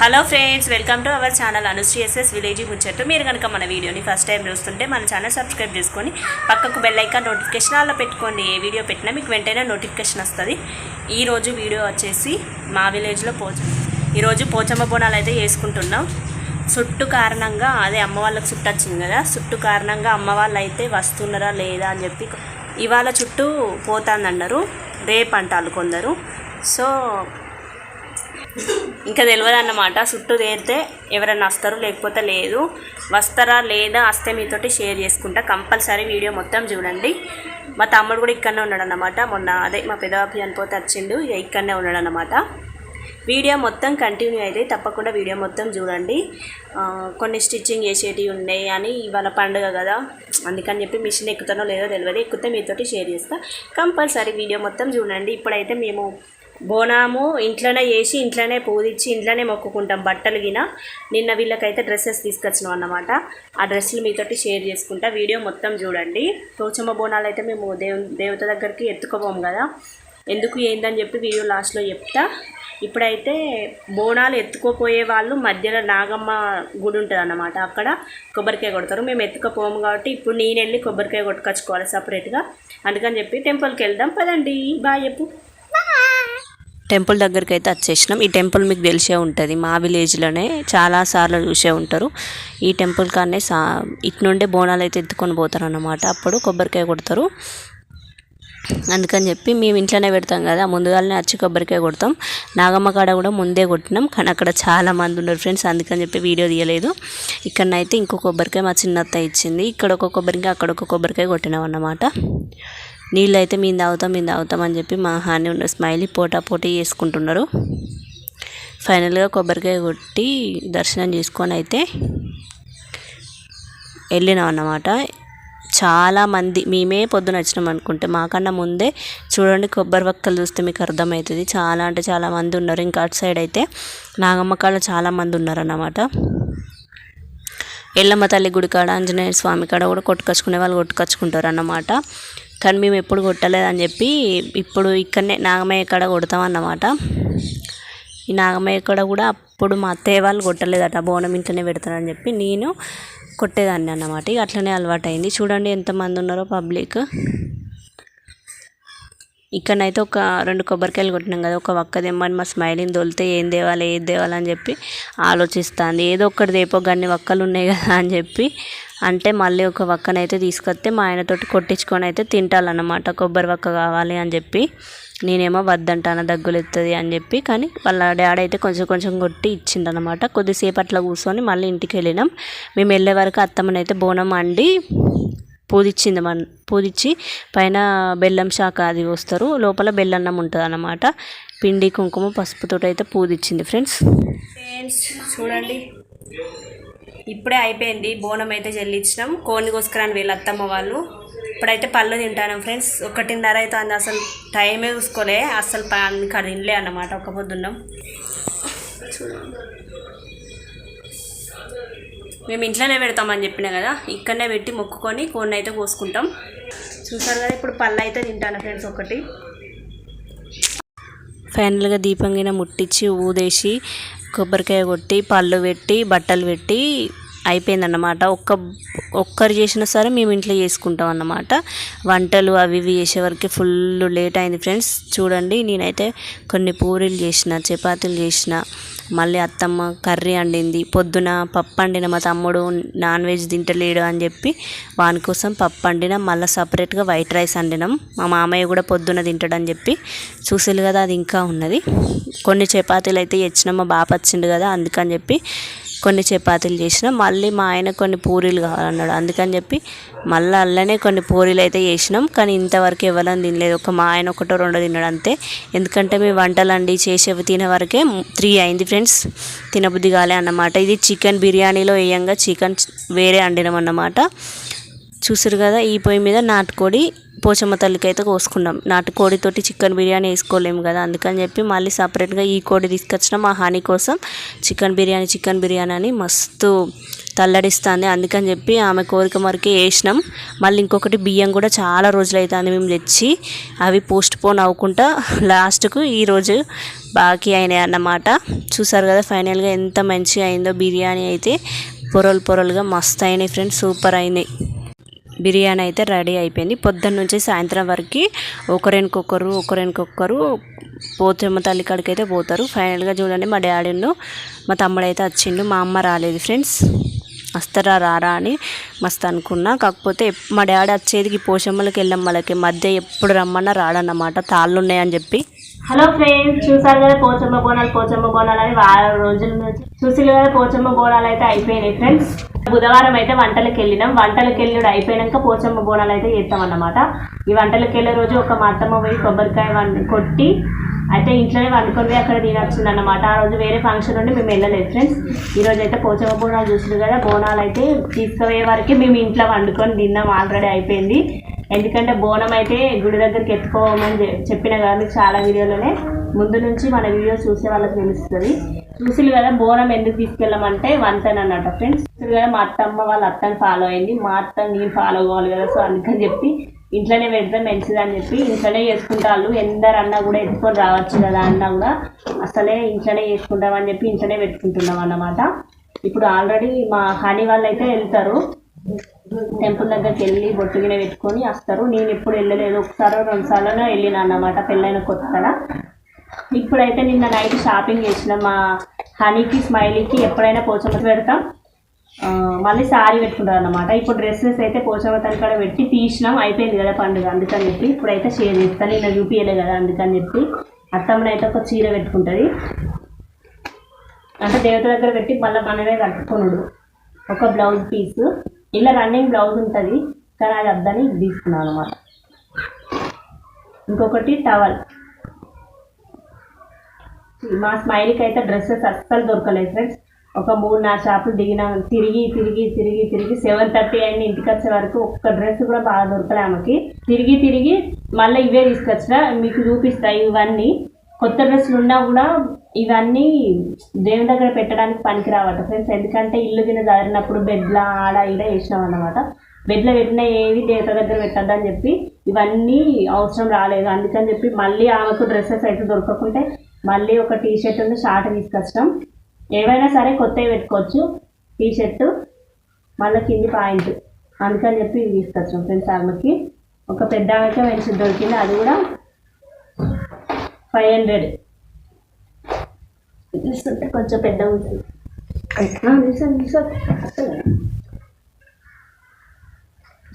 Hello friends welcome to our channel Anushree SS village ముచ్చట్టు మీరు కనుక మన వీడియోని ఫస్ట్ టైం చూస్తుంటే మన ఛానల్ సబ్స్క్రైబ్ చేసుకొని పక్కకు బెల్ ఐకాన్ నోటిఫికేషన్ అలా పెట్టుకోండి. ఏ వీడియో పెట్టినా మీకు వెంటనే నోటిఫికేషన్ వస్తుంది. ఈరోజు వీడియో వచ్చేసి మా విలేజ్లో పోచ ఈరోజు పోచమ్మ బోనాలు అయితే వేసుకుంటున్నాం చుట్టు కారణంగా అదే అమ్మ వాళ్ళకి చుట్టు వచ్చింది కదా చుట్టు కారణంగా అమ్మ వాళ్ళు అయితే వస్తున్నారా లేదా అని చెప్పి ఇవాళ చుట్టూ పోతాందన్నారు. రేపు అంటారు కొందరు. సో ఇంకా తెలియదు అన్నమాట చుట్టూ తేరితే ఎవరైనా వస్తారు లేకపోతే లేదు. వస్తారా లేదా వస్తే మీతోటి షేర్ చేసుకుంటా. కంపల్సరీ వీడియో మొత్తం చూడండి. మా తమ్ముడు కూడా ఇక్కడనే ఉన్నాడు అన్నమాట మొన్న అదే మా పెదవాపి అనిపోతే వచ్చిండు. ఇక ఇక్కడనే ఉన్నాడు అన్నమాట వీడియో మొత్తం కంటిన్యూ అయితే తప్పకుండా వీడియో మొత్తం చూడండి. కొన్ని స్టిచ్చింగ్ చేసేటివి ఉన్నాయి అని ఇవాళ పండుగ కదా. అందుకని చెప్పి మిషన్ ఎక్కుతానో లేదో తెలియదు ఎక్కితే మీతోటి షేర్ చేస్తా. కంపల్సరీ వీడియో మొత్తం చూడండి. ఇప్పుడైతే మేము బోనాము ఇంట్లోనే చేసి ఇంట్లోనే పూజించి ఇంట్లోనే మొక్కుకుంటాం. బట్టలు గిన నిన్న వీళ్ళకైతే డ్రెస్సెస్ తీసుకొచ్చినాం అన్నమాట. ఆ డ్రెస్సులు మీతోటి షేర్ చేసుకుంటా. వీడియో మొత్తం చూడండి. పోచమ్మ బోనాలు అయితే మేము దేవు దేవత దగ్గరికి ఎత్తుకోపోము కదా. ఎందుకు ఏందని చెప్పి వీడియో లాస్ట్లో చెప్తా. ఇప్పుడైతే బోనాలు ఎత్తుకోపోయే వాళ్ళు మధ్యలో నాగమ్మ గుడి ఉంటుంది అన్నమాట. అక్కడ కొబ్బరికాయ కొడతారు. మేము ఎత్తుకపోము కాబట్టి ఇప్పుడు నేను వెళ్ళి కొబ్బరికాయ కొట్టుకొచ్చుకోవాలి సపరేట్గా అందుకని చెప్పి టెంపుల్కి వెళ్దాం. పదండి. బాయ్ చెప్పు. టెంపుల్ దగ్గరికి అయితే వచ్చేసినాం. ఈ టెంపుల్ మీకు తెలిసే ఉంటుంది. మా విలేజ్లోనే చాలా సార్లు చూసే ఉంటారు. ఈ టెంపుల్ కానే సా ఇటు నుండే బోనాలు అయితే ఎత్తుకొని పోతారు అన్నమాట అప్పుడు కొబ్బరికాయ కొడతారు. అందుకని చెప్పి మేము ఇంట్లోనే పెడతాం కదా ముందుగానే వచ్చి కొబ్బరికాయ కొడతాం. నాగమ్మ కాడ కూడా ముందే కొట్టినాం. కానీ అక్కడ చాలా మంది ఉన్నారు ఫ్రెండ్స్ అందుకని చెప్పి వీడియో తీయలేదు. ఇక్కడనైతే ఇంకో కొబ్బరికాయ మా చిన్నత్త ఇచ్చింది. ఇక్కడ ఒక కొబ్బరికాయ అక్కడ ఒక కొబ్బరికాయ కొట్టినాం అన్నమాట నీళ్ళు అయితే మేము తాగుతాం మేము తాగుతాం అని చెప్పి మా హాని ఉన్న స్మైలీ పోటా పోటీ చేసుకుంటున్నారు. ఫైనల్గా కొబ్బరికాయ కొట్టి దర్శనం చేసుకొని అయితే వెళ్ళినాం అన్నమాట. చాలామంది మేమే పొద్దున వచ్చినాం అనుకుంటే మాకన్నా ముందే చూడండి కొబ్బరి వక్కలు చూస్తే మీకు అర్థమవుతుంది. చాలా అంటే చాలామంది ఉన్నారు. ఇంకా అటు సైడ్ అయితే నాగమ్మ కాడ చాలామంది ఉన్నారు అన్నమాట. ఎల్లమ్మ తల్లి గుడి కాడ ఆంజనేయ స్వామి కాడ కూడా కొట్టుకొచ్చుకునే వాళ్ళు కొట్టుకొచ్చుకుంటారు అన్నమాట. కానీ మేము ఎప్పుడు కొట్టలేదని చెప్పి ఇప్పుడు ఇక్కడనే నాగమయ్య కాడ కొడతాం అన్నమాట ఈ నాగమయ్య కాడ కూడా అప్పుడు మా అత్తయ్య వాళ్ళు కొట్టలేదట బోనం ఇంట్లోనే పెడతారని చెప్పి నేను కొట్టేదాన్ని అన్నమాట. ఇక అట్లనే అలవాటు అయింది చూడండి ఎంతమంది ఉన్నారో పబ్లిక్. ఇక్కడనైతే ఒక రెండు కొబ్బరికాయలు కొట్టినాం కదా ఒక ఒక్క దెమ్మని మా స్మైలింగ్ తోలితే ఏం తేవాలి ఏది అని చెప్పి ఆలోచిస్తుంది. ఏదో ఒక్కటి దేపో గన్ని వక్కలు ఉన్నాయి కదా అని చెప్పి అంటే మళ్ళీ ఒక వక్కనైతే తీసుకొస్తే మా ఆయనతోటి కొట్టించుకొని అయితే తింటాలన్నమాట. కొబ్బరి వక్క కావాలి అని చెప్పి నేనేమో వద్దంటాను దగ్గులు ఎత్తుంది అని చెప్పి కానీ వాళ్ళ డాడీ అయితే కొంచెం కొంచెం కొట్టి ఇచ్చిండనమాట కొద్దిసేపు అట్లా కూర్చొని మళ్ళీ ఇంటికి వెళ్ళినాం. మేము వెళ్ళే వరకు అత్తమ్మనైతే బోనం అండి. పూదిచ్చింది మన పూదిచ్చి పైన బెల్లం శాఖ అది వస్తారు లోపల బెల్లన్నం ఉంటుంది అన్నమాట పిండి కుంకుమ పసుపుతో అయితే పూదిచ్చింది ఫ్రెండ్స్. ఫ్రెండ్స్ చూడండి. ఇప్పుడే అయిపోయింది. బోనం అయితే చెల్లించినాం కోడిని కోసుకురాని వీళ్ళ అత్తమ్మ వాళ్ళు. ఇప్పుడైతే పళ్ళు తింటాను ఫ్రెండ్స్. ఒకటిన్నర అయితే అంది అసలు. టైమే చూసుకోలే. అసలు ఇక్కడ తినలే అన్నమాట. ఒక పొద్దున్నాం. మేము ఇంట్లోనే పెడతామని చెప్పిన కదా ఇక్కడనే పెట్టి మొక్కుకొని కోడిని అయితే కోసుకుంటాం. చూసారు కదా ఇప్పుడు పళ్ళు అయితే తింటాను ఫ్రెండ్స్ ఒకటి. ఫైనల్గా దీపం ముట్టించి ఊదేసి కొబ్బరికాయ కొట్టి పళ్ళు పెట్టి బట్టలు పెట్టి అయిపోయిందన్నమాట. ఒక్క ఒక్కరు చేసినా సరే మేము ఇంట్లో చేసుకుంటాం అన్నమాట. వంటలు అవి ఇవి చేసే వరకు ఫుల్ లేట్ అయింది ఫ్రెండ్స్. చూడండి నేనైతే కొన్ని పూరీలు చేసిన చపాతీలు చేసిన మళ్ళీ అత్తమ్మ కర్రీ వండింది. పొద్దున పప్పు వండిన మా తమ్ముడు నాన్ వెజ్ తింటలేడు అని చెప్పి వాని కోసం పప్పు వండిన మళ్ళీ సపరేట్గా వైట్ రైస్ వండినాం. మా మామయ్య కూడా పొద్దున తింటాడని చెప్పి చూసేలు కదా అది ఇంకా ఉన్నది. కొన్ని చపాతీలు అయితే తెచ్చినాం మా బాప వచ్చిండు కదా అందుకని చెప్పి కొన్ని చపాతీలు చేసిన మళ్ళీ మా ఆయన కొన్ని పూరీలు కావాలన్నాడు. అందుకని చెప్పి మళ్ళీ అల్లనే కొన్ని పూరీలు అయితే చేసినాం. కానీ ఇంతవరకు ఎవరైనా తినలేదు. ఒక మా ఆయన ఒకటో రెండో తిన్నాడు అంతే. ఎందుకంటే మీ వంటలు అండి చేసేవి తినే వరకే త్రీ అయింది ఫ్రెండ్స్. తినబుద్ధి కాలే అన్నమాట. ఇది చికెన్ బిర్యానీలో వేయంగా చికెన్ వేరే వండినాం అన్నమాట. చూసారు కదా ఈ పొయ్యి మీద నాటుకోడి పోచమ్మ తల్లికి అయితే కోసుకున్నాం నాటుకోడితోటి చికెన్ బిర్యానీ వేసుకోలేము కదా అందుకని చెప్పి మళ్ళీ సపరేట్గా ఈ కోడి తీసుకొచ్చినాం మా హాని కోసం చికెన్ బిర్యానీ చికెన్ బిర్యానీ అని మస్తు తల్లడిస్తుంది. అందుకని చెప్పి ఆమె కోరిక మరికి వేసినాం. మళ్ళీ ఇంకొకటి బియ్యం కూడా చాలా రోజులు అవుతుంది మేము తెచ్చి అవి పోస్ట్ పోన్ అవ్వకుండా లాస్ట్కు ఈరోజు బాకీ అయినాయి అన్నమాట. చూసారు కదా ఫైనల్గా ఎంత మంచిగా అయిందో బిర్యానీ అయితే. పొరలు పొరలుగా మస్తు అయినాయి ఫ్రెండ్స్ సూపర్ అయినాయి బిర్యానీ అయితే రెడీ అయిపోయింది. పొద్దున్న నుంచి సాయంత్రం వరకు ఒకరికొకరు ఒకరికొకరు పోతమ్మ తల్లి కాడికి అయితే పోతారు ఫైనల్గా చూడండి మా డాడీను మా తమ్ముడు అయితే వచ్చిండు మా అమ్మ రాలేదు ఫ్రెండ్స్ వస్తారా రారా అని మస్తు అనుకున్నా. కాకపోతే మా డాడీ వచ్చేది పోషమ్మలకి వెళ్ళమ్మలకి మధ్య ఎప్పుడు రమ్మన్నా రాడన్నమాట. తాళ్ళు ఉన్నాయని చెప్పి. హలో ఫ్రెండ్స్ చూసారు కదా పోచమ్మ బోనాలు పోచమ్మ బోనాలు అని వారం రోజుల నుంచి. చూసి కదా పోచమ్మ బోనాలు అయితే అయిపోయినాయి ఫ్రెండ్స్. బుధవారం అయితే వంటలకు వెళ్ళినాం. వంటలకు వెళ్ళి అయిపోయాక పోచమ్మ బోనాలు అయితే చేస్తాం అన్నమాట. ఈ వంటలకు వెళ్ళే రోజు ఒక మా అత్తమ్మ పోయి కొబ్బరికాయ వం- కొట్టి అయితే ఇంట్లోనే వండుకొని పోయి అక్కడ తినొచ్చింది అన్నమాట. ఆ రోజు వేరే ఫంక్షన్ ఉండి మేము వెళ్ళలేదు ఫ్రెండ్స్. ఈరోజు అయితే పోచమ్మ బోనాలు చూసింది కదా బోనాలు అయితే తీసుకుపోయే వరకు మేము ఇంట్లో వండుకొని తిన్నాం. ఆల్రెడీ అయిపోయింది. ఎందుకంటే బోనం అయితే గుడి దగ్గరికి ఎత్తుకోమని చెప్పిన కదా మీకు చాలా వీడియోలోనే ముందు నుంచి మన వీడియో చూసే వాళ్ళకి తెలుస్తుంది. చూసిరు కదా బోనం ఎందుకు తీసుకెళ్ళమంటే వంతన్ అన్నట్టు ఫ్రెండ్స్. చూసిరు కదా మా అత్తమ్మ వాళ్ళ అత్తని ఫాలో అయింది. మా అత్త నేను ఫాలో అవ్వాలి కదా సో అందుకని చెప్పి ఇంట్లోనే పెడితే మంచిది అని చెప్పి ఇంట్లోనే చేసుకుంటారు ఎందరన్నా కూడా ఎత్తుకొని రావచ్చు కదా అన్నా కూడా అసలే ఇంట్లోనే చేసుకుంటామని చెప్పి ఇంట్లోనే పెట్టుకుంటున్నాం అన్నమాట. ఇప్పుడు ఆల్రెడీ మా హనీ వాళ్ళు అయితే వెళ్తారు. టెంపుల్ దగ్గరికి వెళ్ళి బొట్టుగిన పెట్టుకొని వస్తారు. నేను ఎప్పుడు వెళ్ళలేదు. ఒకసారి రెండుసార్లు వెళ్ళిన అన్నమాట. పెళ్ళైన కొత్తగా. ఇప్పుడైతే నిన్న నైట్ షాపింగ్ చేసిన మా హనీకి స్మైలీకి ఎప్పుడైనా పోచమ్మ పెడతాం. మళ్ళీ సారీ పెట్టుకుంటారు అన్నమాట. ఇప్పుడు డ్రెస్సెస్ అయితే పోచమ్మ తల్లి పెట్టి తీసినాం. అయిపోయింది కదా పండుగ అందుకని చెప్పి ఇప్పుడైతే షేర్ చేస్తాను నిన్న చూపించలే కదా అందుకని చెప్పి అత్తమ్మని అయితే ఒక చీర పెట్టుకుంటుంది. అంటే దేవత దగ్గర పెట్టి మళ్ళీ మనమే కట్టుకున్నాడు ఒక బ్లౌజ్ పీస్ ఇలా రన్నింగ్ బ్లౌజ్ ఉంటుంది కానీ అది అద్దని ఇది తీసుకున్నాను అనమాట ఇంకొకటి టవల్ మా స్మైల్కి అయితే డ్రెస్సెస్ అస్సలు దొరకలేదు ఫ్రెండ్స్ ఒక మూడు నాలుగు షాపులు దిగిన తిరిగి తిరిగి తిరిగి తిరిగి సెవెన్ థర్టీ అయింది ఇంటికి వచ్చే వరకు ఒక్క డ్రెస్ కూడా బాగా దొరకలే ఆమెకి. తిరిగి తిరిగి మళ్ళీ ఇవే తీసుకొచ్చిన మీకు చూపిస్తాయి ఇవన్నీ. కొత్త డ్రెస్సులు ఉన్నా కూడా ఇవన్నీ దేవుని దగ్గర పెట్టడానికి పనికి రావట ఫ్రెండ్స్ ఎందుకంటే ఇల్లు కింద చదివినప్పుడు బెడ్ల ఆడ ఈడ వేసినాం అన్నమాట. బెడ్లో పెట్టిన ఏవి దేవత దగ్గర పెట్టద్దని చెప్పి ఇవన్నీ అవసరం రాలేదు. అందుకని చెప్పి మళ్ళీ ఆమెకు డ్రెస్సెస్ అయితే దొరకకుంటే మళ్ళీ ఒక టీ షర్ట్ ఉంది షార్ట్ తీసుకొచ్చాం ఏవైనా సరే కొత్తవి పెట్టుకోవచ్చు. టీ షర్ట్ మళ్ళీ కింది పాయింట్. అందుకని చెప్పి ఇవి తీసుకొచ్చాం ఫ్రెండ్స్ ఆమెకి. ఒక పెద్ద ఆమెకే మంచి దొరికింది. అది కూడా ఫైవ్ హండ్రెడ్ తీసుకుంటే కొంచెం పెద్ద ఉంటుంది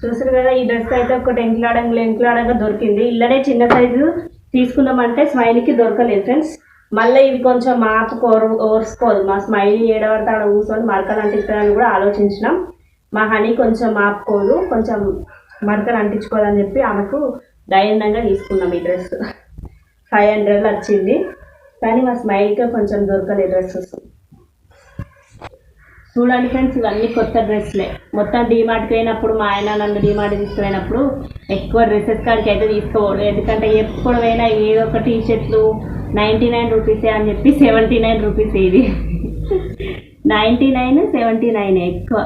చూసారు కదా ఈ డ్రెస్ అయితే ఒకటి ఎంకులాడంగా ఎంకులాడంగా దొరికింది. ఇల్లనే చిన్న సైజు తీసుకున్నామంటే స్మైల్కి దొరకలేదు ఫ్రెండ్స్. మళ్ళీ ఇది కొంచెం మాపు కోరు ఓర్చుకోదు. మా స్మైల్ ఏడవడితే ఆడ కూర్చొని మరకలు అంటిస్తారని కూడా ఆలోచించినాం. మా హనీ కొంచెం మాపుకోదు కొంచెం మరకలు అంటించుకోదని చెప్పి ఆమెకు ధైర్యంగా తీసుకున్నాం ఈ డ్రెస్. ఫైవ్ హండ్రెడ్లో వచ్చింది. కానీ మా స్మైల్కే కొంచెం దొరకలే డ్రెస్సెస్. చూడండి ఫ్రెండ్స్ ఇవన్నీ కొత్త డ్రెస్లే. మొత్తం డీమార్ట్కి పోయినప్పుడు మా ఆయన నన్ను డీమార్ట్ తీసుకుపోయినప్పుడు ఎక్కువ డ్రెస్సెస్ కాడికి అయితే తీసుకోవాలి ఎందుకంటే ఎప్పుడు పోయినా ఏదో ఒక టీ షర్ట్లు నైంటీ నైన్ రూపీసే అని చెప్పి సెవెంటీ నైన్ రూపీస్ ఇది. నైంటీ నైన్ సెవెంటీ నైన్ ఎక్కువ.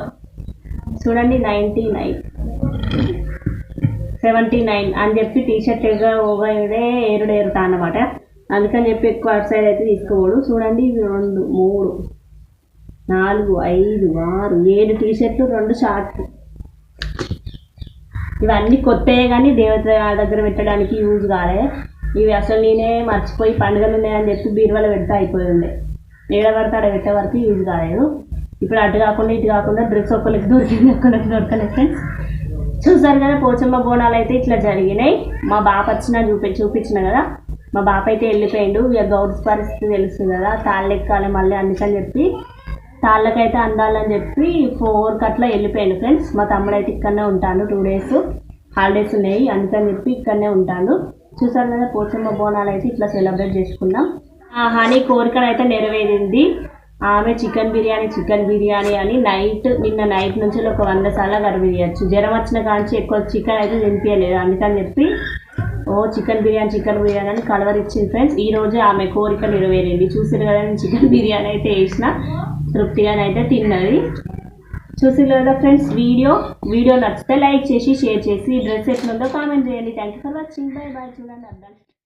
చూడండి నైంటీ నైన్. సెవెంటీ నైన్ అని చెప్పి టీ షర్ట్ ఎగ ఓగడే ఏరుడు ఏరుతా అన్నమాట. అందుకని చెప్పి ఎక్కువ అటు సైడ్ అయితే తీసుకోవడు చూడండి ఇవి రెండు మూడు నాలుగు ఐదు ఆరు ఏడు టీ షర్ట్లు రెండు షార్ట్లు ఇవన్నీ కొత్తయే కానీ దేవత దగ్గర పెట్టడానికి యూజ్ కాలే. ఇవి అసలు నేనే మర్చిపోయి పండుగలు ఉన్నాయని చెప్పి బీరువాలో పెడితే అయిపోయి ఉండే. ఏడ పడితే ఆడ పెట్టే వరకు యూజ్ కాలేదు. ఇప్పుడు అటు కాకుండా ఇటు కాకుండా డ్రెస్ ఒక్కరికి దొరికింది ఒక్కరికి దొరకలేదు ఫ్రెండ్స్. చూసారు కదా పోచమ్మ బోనాలు అయితే ఇట్లా జరిగినాయి. మా బాప వచ్చిన చూపి చూపించిన కదా. మా బాప అయితే వెళ్ళిపోయాడు. ఇక గౌడ్స్ పరిస్థితి తెలుస్తుంది కదా తాళ్ళు ఎక్కాలి మళ్ళీ అందుకని చెప్పి తాళ్ళకైతే అందాలని చెప్పి ఫోర్కి అట్లా వెళ్ళిపోయాను ఫ్రెండ్స్. మా తమ్ముడు అయితే ఇక్కడనే ఉంటాను టూ డేస్ హాలిడేస్ ఉన్నాయి అందుకని చెప్పి ఇక్కడనే ఉంటాను చూసారు కదా పోచమ్మ బోనాలు అయితే ఇట్లా సెలబ్రేట్ చేసుకున్నాం. ఆ హనీ కోరికను అయితే నెరవేరింది. ఆమె చికెన్ బిర్యానీ చికెన్ బిర్యానీ అని నైట్ నిన్న నైట్ నుంచి ఒక వంద సార్లు గర్వియచ్చు జ్వరం వచ్చిన కాంచి ఎక్కువ చికెన్ అయితే తినిపించలేదు అందుకని చెప్పి ఓ చికెన్ బిర్యానీ చికెన్ బిర్యానీ అని కలవరిచ్చింది ఫ్రెండ్స్ ఈ రోజు ఆమె కోరిక నెరవేరింది. చూసారు కదా నేను చికెన్ బిర్యానీ అయితే వేసిన తృప్తిగానైతే తిన్నది. చూసారు కదా ఫ్రెండ్స్ వీడియో. వీడియో నచ్చితే లైక్ చేసి షేర్ చేసి. డ్రెస్ ఎట్లుందో కామెంట్ చేయండి. Thank you for watching bye bye చూడండి అర్థం